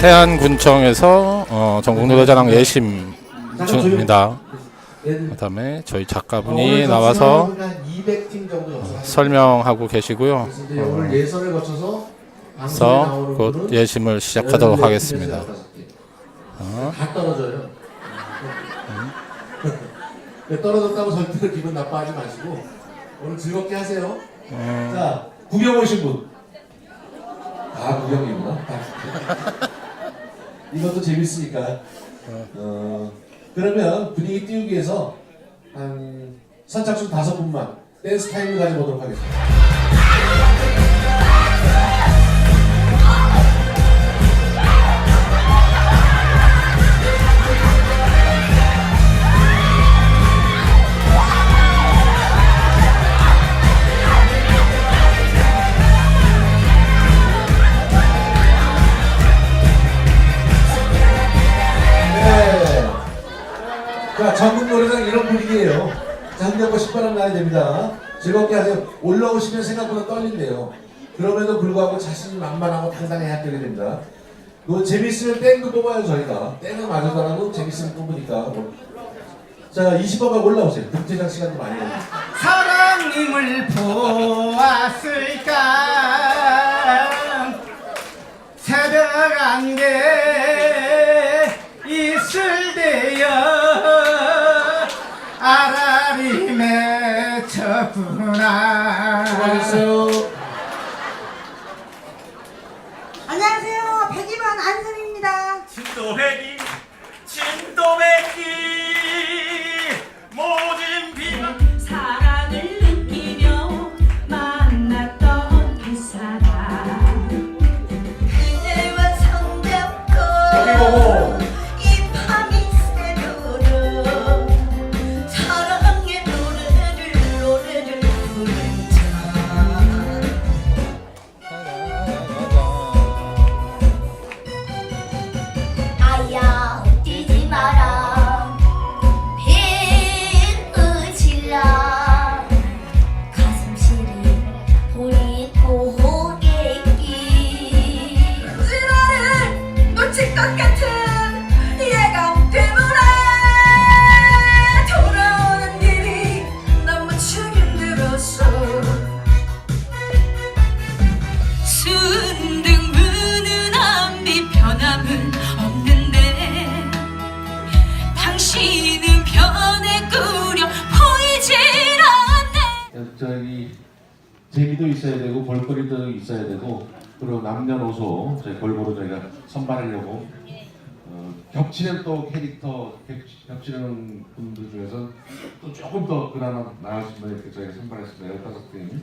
태안군청에서 어, 전국노래자랑 예심 중입니다. 그다음에 저희 작가분이 나와서 200팀 정도 접수하셨습니다. 설명하고 계시고요. 그래서 이제 오늘 예선을 거쳐서 방송에 그래서 나오는 곧 예심을 시작하도록 16 하겠습니다. 15개. 다 떨어져요. 네, 떨어졌다고 절대로 기분 나빠하지 마시고 오늘 즐겁게 하세요. 자 구경 오신 분. 아 구경이구나. 이것도 재밌으니까. 어, 그러면 분위기 띄우기 위해서 한 선착순 다섯 분만 댄스 타임을 가져보도록 하겠습니다. 자, 전국 노래장 이런 분위기예요. 자, 흥겹고 신바람 나야 됩니다. 즐겁게 하세요. 올라오시면 생각보다 떨린대요. 그럼에도 불구하고 자신이 만만하고 당당해야 되게 됩니다. 그 재밌으면 땡도 뽑아요, 저희가. 땡은 맞아더라도 재밌으면 뽑으니까. 자, 20번가 올라오세요. 등퇴장 시간도 많이 걸려요. 사랑님을 보았을 맺혔구나 수고하셨어요. 안녕하세요. 백이만 안승입니다. 진또배기 진또배기 저기 재미도 있어야 되고 볼거리도 있어야 되고 그리고 남녀노소 저희 골고루 저희가 선발하려고 어, 겹치는 또 캐릭터 겹- 겹치는 분들 중에서 또 조금 더 그나마 나으신 분 이렇게 저희가 선발했습니다. 15팀